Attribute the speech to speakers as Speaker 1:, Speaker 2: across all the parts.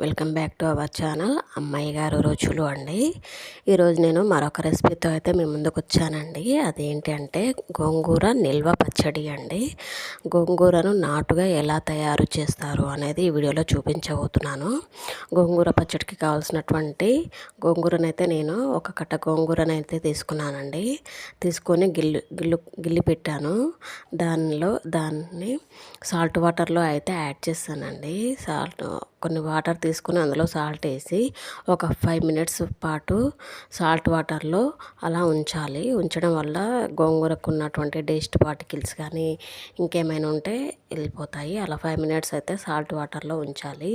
Speaker 1: Welcome back to our channel. అమ్మాయి గారు రుచులు అండి. ఈరోజు నేను మరొక రెసిపీతో అయితే మీ ముందుకు వచ్చానండి. అదేంటి అంటే గోంగూర నిల్వ పచ్చడి అండి. గోంగూరను నాటుగా ఎలా తయారు చేస్తారు అనేది ఈ వీడియోలో చూపించబోతున్నాను. గోంగూర పచ్చడికి కావాల్సినటువంటి గోంగూరనైతే నేను ఒక కట్ట గోంగూరనైతే తీసుకున్నానండి. తీసుకొని గిల్లు గిల్లు గిల్లి పెట్టాను. దానిలో దాన్ని సాల్ట్ వాటర్లో అయితే యాడ్ చేస్తానండి. సాల్ట్ కొన్ని వాటర్ తీసుకుని అందులో సాల్ట్ వేసి ఒక ఫైవ్ మినిట్స్ పాటు సాల్ట్ వాటర్లో అలా ఉంచాలి. ఉంచడం వల్ల గోంగూరకు ఉన్నటువంటి డేస్ట్ పార్టికల్స్ కానీ ఇంకేమైనా ఉంటే వెళ్ళిపోతాయి. అలా ఫైవ్ మినిట్స్ అయితే సాల్ట్ వాటర్లో ఉంచాలి.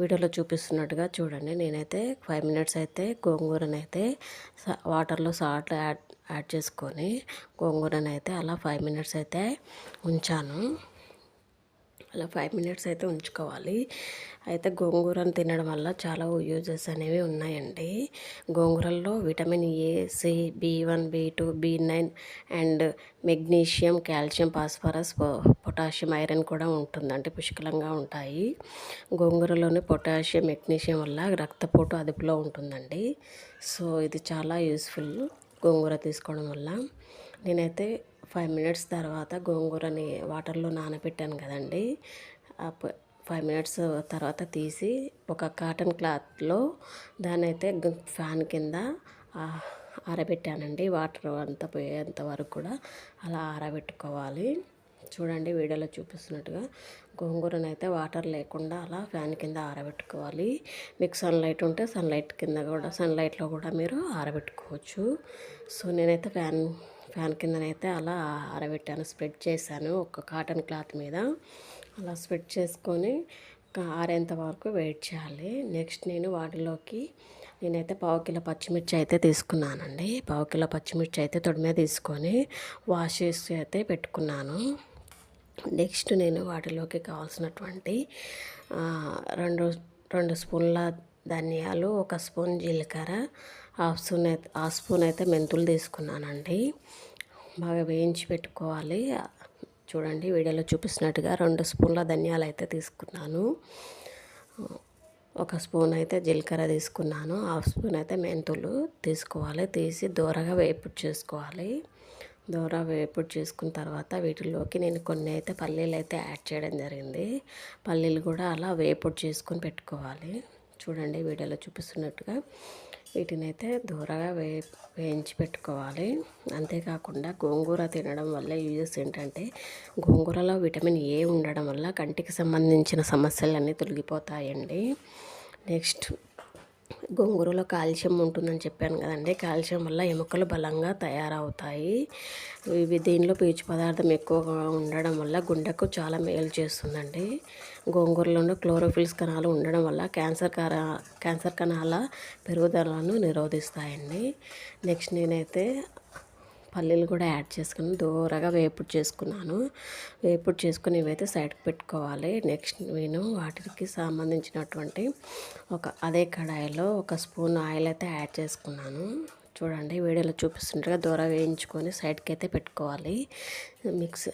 Speaker 1: వీడియోలో చూపిస్తున్నట్టుగా చూడండి. నేనైతే ఫైవ్ మినిట్స్ అయితే గోంగూరనైతే వాటర్లో సాల్ట్ యాడ్ యాడ్ చేసుకొని గోంగూరనైతే అలా ఫైవ్ మినిట్స్ అయితే ఉంచాను. అలా ఫైవ్ మినిట్స్ అయితే ఉంచుకోవాలి. అయితే గోంగూరను తినడం వల్ల చాలా యూజెస్ అనేవి ఉన్నాయండి. గోంగూరల్లో vitamin A C B one B two B nine and magnesium calcium phosphorus potassium iron కూడా ఉంటుందంటే పుష్కలంగా ఉంటాయి. గోంగూరలోని పొటాషియం మెగ్నీషియం వల్ల రక్తపోటు అదుపులో ఉంటుందండి. సో ఇది చాలా యూస్ఫుల్ గోంగూర తీసుకోవడం వల్ల. నేనైతే ఫైవ్ మినిట్స్ తర్వాత గోంగూరని వాటర్లో నానబెట్టాను కదండి. ఫైవ్ మినిట్స్ తర్వాత తీసి ఒక కాటన్ క్లాత్లో దాని అయితే ఫ్యాన్ కింద ఆరబెట్టానండి. వాటర్ అంతా పోయేంత వరకు కూడా అలా ఆరబెట్టుకోవాలి. చూడండి వీడియోలో చూపిస్తున్నట్టుగా గోంగూరను అయితే వాటర్ లేకుండా అలా ఫ్యాన్ కింద ఆరబెట్టుకోవాలి. మీకు సన్లైట్ ఉంటే సన్లైట్ కింద కూడా సన్లైట్లో కూడా మీరు ఆరబెట్టుకోవచ్చు. సో నేనైతే ఫ్యాన్ ఫ్యాన్ కిందనైతే అలా ఆరబెట్టాను. స్ప్రెడ్ చేశాను ఒక కాటన్ క్లాత్ మీద. అలా స్ప్రెడ్ చేసుకొని ఆరేంత వరకు వెయిట్ చేయాలి. నెక్స్ట్ నేను వాటిలోకి నేనైతే పావు కిలో పచ్చిమిర్చి అయితే తీసుకున్నానండి. పావు కిలో పచ్చిమిర్చి అయితే తొడి మీద తీసుకొని వాష్ చేసి అయితే పెట్టుకున్నాను. నెక్స్ట్ నేను వాటిలోకి కావాల్సినటువంటి రెండు రెండు స్పూన్ల ధనియాలు ఒక స్పూన్ జీలకర్ర హాఫ్ స్పూన్ అయితే హాఫ్ స్పూన్ అయితే మెంతులు తీసుకున్నానండి. బాగా వేయించి పెట్టుకోవాలి. చూడండి వీడియోలో చూపిస్తున్నట్టుగా రెండు స్పూన్ల ధనియాలు అయితే తీసుకున్నాను. ఒక స్పూన్ అయితే జీలకర్ర తీసుకున్నాను హాఫ్ స్పూన్ అయితే మెంతులు తీసుకోవాలి. తీసి దూరగా వేపుడు చేసుకోవాలి. దూర వేపుడు చేసుకున్న తర్వాత వీటిలోకి నేను కొన్ని అయితే పల్లీలు అయితే యాడ్ చేయడం జరిగింది. పల్లీలు కూడా అలా వేపుడు చేసుకొని పెట్టుకోవాలి. చూడండి వీడియోలో చూపిస్తున్నట్టుగా. వీటిని అయితే దూరగా వే వేయించి పెట్టుకోవాలి. అంతేకాకుండా గోంగూర తినడం వల్ల యూజెస్ ఏంటంటే గోంగూరలో విటమిన్ ఏ ఉండడం వల్ల కంటికి సంబంధించిన సమస్యలన్నీ తొలగిపోతాయండి. నెక్స్ట్ గోంగూరలో కాల్షియం ఉంటుందని చెప్పాను కదండి. కాల్షియం వల్ల ఎముకలు బలంగా తయారవుతాయి. ఇవి దీనిలో పీచు పదార్థం ఎక్కువగా ఉండడం వల్ల గుండెకు చాలా మేలు చేస్తుందండి. గోంగూరలోనూ క్లోరోఫిల్స్ కణాలు ఉండడం వల్ల క్యాన్సర్ కణ క్యాన్సర్ కణాల పెరుగుదలను నిరోధిస్తాయండి. నెక్స్ట్ నేనైతే పల్లీలు కూడా యాడ్ చేసుకుని దూరగా వేపుడు చేసుకున్నాను. వేపుడు చేసుకుని ఇవైతే సైడ్కి పెట్టుకోవాలి. నెక్స్ట్ నేను వాటికి సంబంధించినటువంటి ఒక అదే కడాయిలో ఒక స్పూన్ ఆయిల్ అయితే యాడ్ చేసుకున్నాను. చూడండి వీడియోలో చూపిస్తుండగా దూర వేయించుకొని సైడ్కి అయితే పెట్టుకోవాలి. మిక్సీ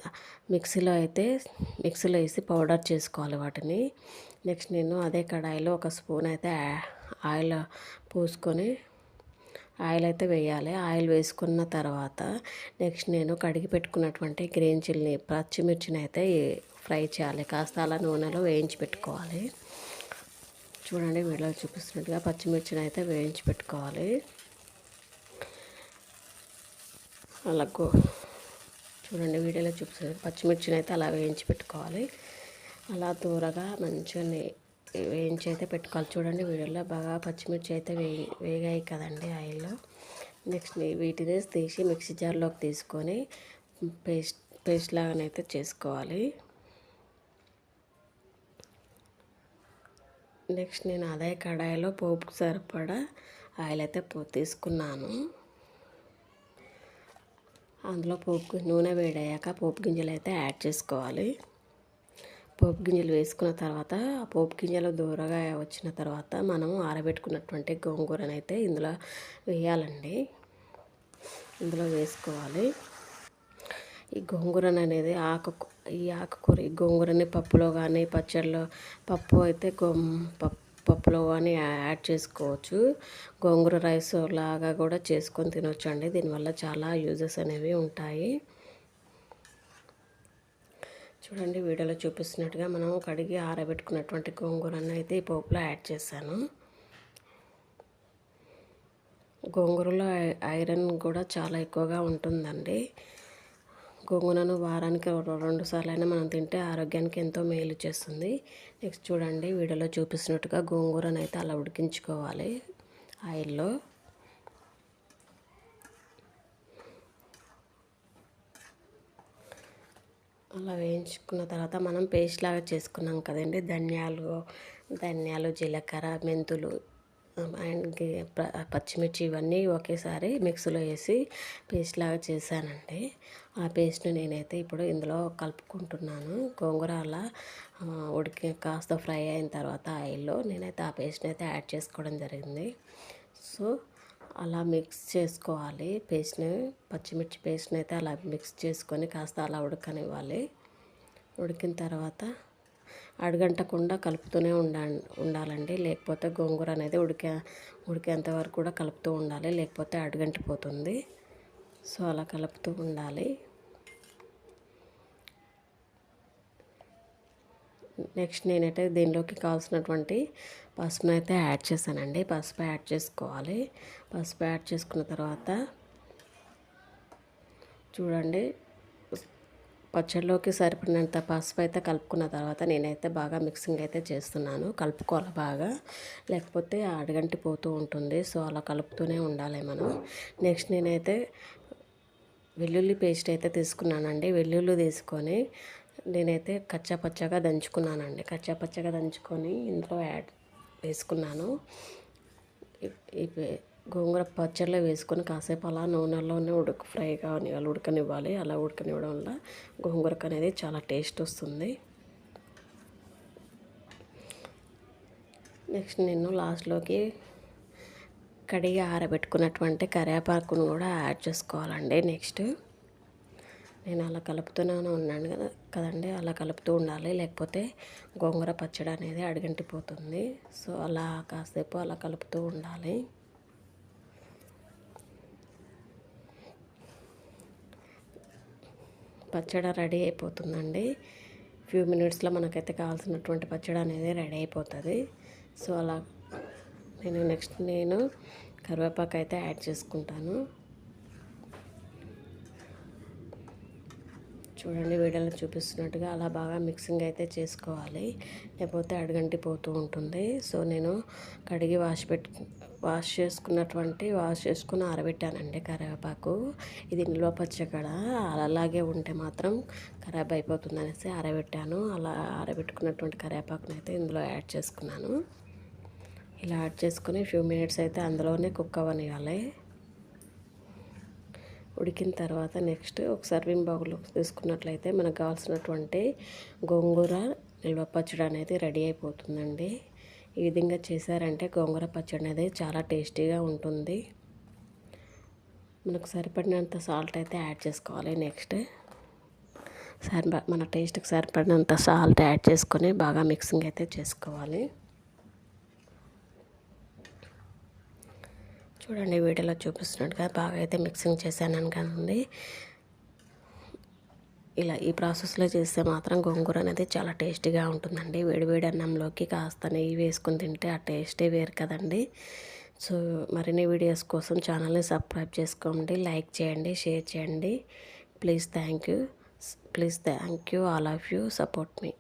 Speaker 1: మిక్సీలో అయితే మిక్సీలో వేసి పౌడర్ చేసుకోవాలి వాటిని. నెక్స్ట్ నేను అదే కడాయిలో ఒక స్పూన్ అయితే ఆయిల్ పూసుకొని ఆయిల్ అయితే వేయాలి. ఆయిల్ వేసుకున్న తర్వాత నెక్స్ట్ నేను కడిగి పెట్టుకున్నటువంటి గ్రీన్ చిల్లీ పచ్చిమిర్చిని అయితే ఫ్రై చేయాలి. కాస్త అలా నూనెలో వేయించి పెట్టుకోవాలి. చూడండి వీడియో చూపిస్తున్నట్టుగా పచ్చిమిర్చిని అయితే వేయించి పెట్టుకోవాలి. అలా చూడండి వీడియోలో చూపిస్తుంది పచ్చిమిర్చిని అయితే అలా వేయించి పెట్టుకోవాలి. అలా దూరగా మంచిగా వేయించి అయితే పెట్టుకోవాలి. చూడండి వీడియోలో బాగా పచ్చిమిర్చి అయితే వే వేగాయి కదండి ఆయిల్లో. నెక్స్ట్ వీటిని తీసి మిక్సీ జార్లోకి తీసుకొని పేస్ట్ పేస్ట్ లాగానైతే చేసుకోవాలి. నెక్స్ట్ నేను అదే కడాయిలో పోపుకు సరిపడా ఆయిల్ అయితే తీసుకున్నాను. అందులో పోపు నూనె వేడయ్యాక పోపు గింజలు అయితే యాడ్ చేసుకోవాలి. పోపు గింజలు వేసుకున్న తర్వాత ఆ పోపు గింజలు దూరగా వచ్చిన తర్వాత మనం ఆరబెట్టుకున్నటువంటి గోంగూరను అయితే ఇందులో వేయాలండి. ఇందులో వేసుకోవాలి. ఈ గోంగూరను అనేది ఆకు ఈ ఆకుకూర ఈ గోంగూరని పప్పులో కానీ పచ్చడిలో పప్పు అయితే గోం పప్పు పప్పులో కానీ యాడ్ చేసుకోవచ్చు. గోంగూర రైస్ లాగా కూడా చేసుకొని తినొచ్చు అండి దీనివల్ల చాలా యూజెస్ అనేవి ఉంటాయి. చూడండి వీడియోలో చూపిస్తున్నట్టుగా మనం కడిగి ఆరబెట్టుకున్నటువంటి గోంగూరను అయితే ఈ పోపులో యాడ్ చేశాను. గోంగూరలో ఐరన్ కూడా చాలా ఎక్కువగా ఉంటుందండి. గోంగూరను వారానికి రెండు సార్లు అయినా మనం తింటే ఆరోగ్యానికి ఎంతో మేలు చేస్తుంది. నెక్స్ట్ చూడండి వీడియోలో చూపిస్తున్నట్టుగా గోంగూరను అయితే అలా ఉడికించుకోవాలి ఆయిల్లో. అలా వేయించుకున్న తర్వాత మనం పేస్ట్ లాగా చేసుకున్నాం కదండి ధనియాలు ధనియాలు జీలకర్ర మెంతులు అండ్ పచ్చిమిర్చి ఇవన్నీ ఒకేసారి మిక్సీలో వేసి పేస్ట్ లాగా చేశానండి. ఆ పేస్ట్ని నేనైతే ఇప్పుడు ఇందులో కలుపుకుంటున్నాను. గోంగూర అలా ఉడికి కాస్త ఫ్రై అయిన తర్వాత ఆయిల్లో నేనైతే ఆ పేస్ట్ని అయితే యాడ్ చేసుకోవడం జరిగింది. సో అలా మిక్స్ చేసుకోవాలి. పేస్ట్ని పచ్చిమిర్చి పేస్ట్ని అయితే అలా మిక్స్ చేసుకొని కాస్త అలా ఉడకనివ్వాలి. ఉడికిన తర్వాత అడగంటకుండా కలుపుతూనే ఉండా ఉండాలండి. లేకపోతే గోంగూర అనేది ఉడికే ఉడికేంత వరకు కూడా కలుపుతూ ఉండాలి. లేకపోతే అడగంటిపోతుంది. సో అలా కలుపుతూ ఉండాలి. నెక్స్ట్ నేనైతే దీనిలోకి కావాల్సినటువంటి పసుపును అయితే యాడ్ చేశానండి. పసుపు యాడ్ చేసుకోవాలి. పసుపు యాడ్ చేసుకున్న తర్వాత చూడండి. పచ్చడిలోకి సరిపడినంత పసుపు అయితే కలుపుకున్న తర్వాత నేనైతే బాగా మిక్సింగ్ అయితే చేస్తున్నాను. కలుపుకోవాలి బాగా. లేకపోతే అడగంటి పోతూ ఉంటుంది. సో అలా కలుపుతూనే ఉండాలి మనం. నెక్స్ట్ నేనైతే వెల్లుల్లి పేస్ట్ అయితే తీసుకున్నానండి. వెల్లుల్లి తీసుకొని నేనైతే కచ్చా పచ్చగా దంచుకున్నానండి. కచ్చా పచ్చగా దంచుకొని ఇంట్లో యాడ్ వేసుకున్నాను. గోంగూర పచ్చడిలో వేసుకొని కాసేపు అలా నూనెలోనే ఉడక ఫ్రై కానీ అలా ఉడకనివ్వాలి. అలా ఉడకనివ్వడం వల్ల గోంగూరకు అనేది చాలా టేస్ట్ వస్తుంది. నెక్స్ట్ నేను లాస్ట్లోకి కడిగి ఆరబెట్టుకున్నటువంటి కరివేపాకును కూడా యాడ్ చేసుకోవాలండి నెక్స్ట్. నేను అలా కలుపుతూనే ఉన్నాను కదా కదండి? అలా కలుపుతూ ఉండాలి. లేకపోతే గోంగూర పచ్చడి అనేది అడిగంటిపోతుంది. సో అలా కాసేపు అలా కలుపుతూ ఉండాలి. పచ్చడి రెడీ అయిపోతుందండి. ఫ్యూ మినిట్స్లో మనకైతే కావాల్సినటువంటి పచ్చడి అనేది రెడీ అయిపోతుంది. సో అలా నేను నెక్స్ట్ నేను కరివేపాకు అయితే యాడ్ చేసుకుంటాను. చూడండి వీడియోలో చూపిస్తున్నట్టుగా అలా బాగా మిక్సింగ్ అయితే చేసుకోవాలి. లేకపోతే అడగంటి పోతూ ఉంటుంది. సో నేను కడిగి వాష్ పెట్టు వాష్ చేసుకున్నటువంటి వాష్ చేసుకుని ఆరబెట్టానండి కరివేపాకు. ఇది నిల్వ పచ్చగడ అలాగే ఉంటే మాత్రం ఖరాబ్ అయిపోతుంది అనేసి ఆరబెట్టాను. అలా ఆరబెట్టుకున్నటువంటి కరివేపాకును అయితే ఇందులో యాడ్ చేసుకున్నాను. ఇలా యాడ్ చేసుకుని ఫ్యూ మినిట్స్ అయితే అందులోనే కుక్ అవ్వనివ్వాలి ఉడికిన తర్వాత నెక్స్ట్ ఒక సర్వింగ్ బౌల్లో తీసుకున్నట్లయితే మనకు కావాల్సినటువంటి గోంగూర నిల్వ పచ్చడి అనేది రెడీ అయిపోతుందండి. ఈ విధంగా చేశారంటే గోంగూర పచ్చడి అనేది చాలా టేస్టీగా ఉంటుంది. మనకు సరిపడినంత సాల్ట్ అయితే యాడ్ చేసుకోవాలి నెక్స్ట్ సరిప మన టేస్ట్కి సరిపడినంత సాల్ట్ యాడ్ చేసుకొని బాగా మిక్సింగ్ అయితే చేసుకోవాలి. చూడండి వీడియోలో చూపిస్తున్నట్టుగా బాగా అయితే మిక్సింగ్ చేశాను కదండి ఇలా ఈ ప్రాసెస్లో చేస్తే మాత్రం గోంగూర అనేది చాలా టేస్టీగా ఉంటుందండి. వేడివేడి అన్నంలోకి కాస్త నెయ్యి వేసుకొని తింటే ఆ టేస్టే వేరు కదండి. సో మరిన్ని వీడియోస్ కోసం ఛానల్ని సబ్స్క్రైబ్ చేసుకోండి లైక్ చేయండి షేర్ చేయండి. Please thank you. Please thank you. All of you. Support me.